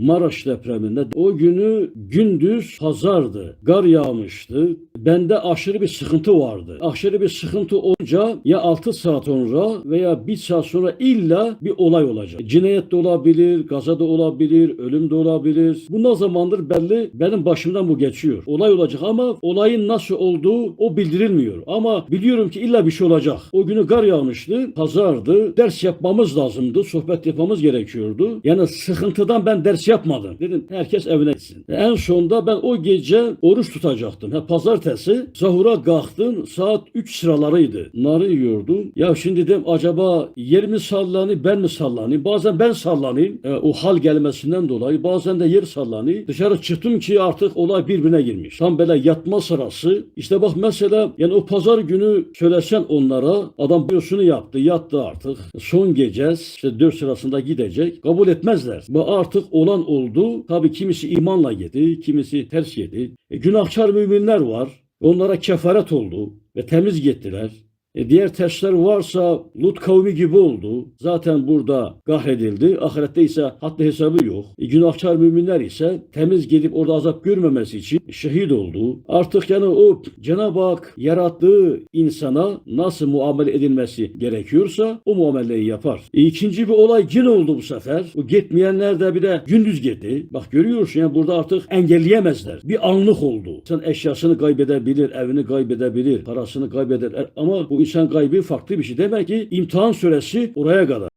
Maraş depreminde o günü gündüz pazardı. Gar yağmıştı. Bende aşırı bir sıkıntı vardı. Aşırı bir sıkıntı olunca ya 6 saat sonra veya 1 saat sonra illa bir olay olacak. Cinayet de olabilir, gaza da olabilir, ölüm de olabilir. Bu ne zamandır belli benim başımdan bu geçiyor. Olay olacak ama olayın nasıl olduğu o bildirilmiyor. Ama biliyorum ki illa bir şey olacak. O günü gar yağmıştı, pazardı. Ders yapmamız lazımdı, sohbet yapmamız gerekiyordu. Yani sıkıntıdan ben ders yapmadım. Dedim herkes evine gitsin. En sonunda ben o gece oruç tutacaktım. Ha, pazartesi zahura kalktım. Saat 3 sıralarıydı. Narı yiyordum. Ya şimdi dedim acaba yer mi sallanayım ben mi sallanayım? Bazen ben sallanayım. E, o hal gelmesinden dolayı bazen de yer sallanıyor. Dışarı çıktım ki artık olay birbirine girmiş. Tam böyle yatma sırası. İşte bak mesela yani o pazar günü söylesen onlara adam biyosunu yaptı yattı artık. Son gecez işte 4 sırasında gidecek. Kabul etmezler. Bu artık olan oldu. Tabii kimisi imanla yedi, kimisi ters yedi. E, günahkar müminler var. Onlara kefaret oldu ve temiz gittiler. E diğer tersler varsa Lut kavmi gibi oldu. Zaten burada kahredildi. Ahirette ise haddi hesabı yok. E günahkar müminler ise temiz gidip orada azap görmemesi için şehit oldu. Artık yani o Cenab-ı Hak yarattığı insana nasıl muamele edilmesi gerekiyorsa o muameleyi yapar. E ikinci bir olay yine oldu bu sefer. O gitmeyenler de bir de gündüz gitti. Bak görüyorsun yani burada artık engelleyemezler. Bir anlık oldu. Sen eşyasını kaybedebilir, evini kaybedebilir, parasını kaybedebilir ama bu insan kaybı farklı bir şey. Demek ki imtihan süresi oraya kadar.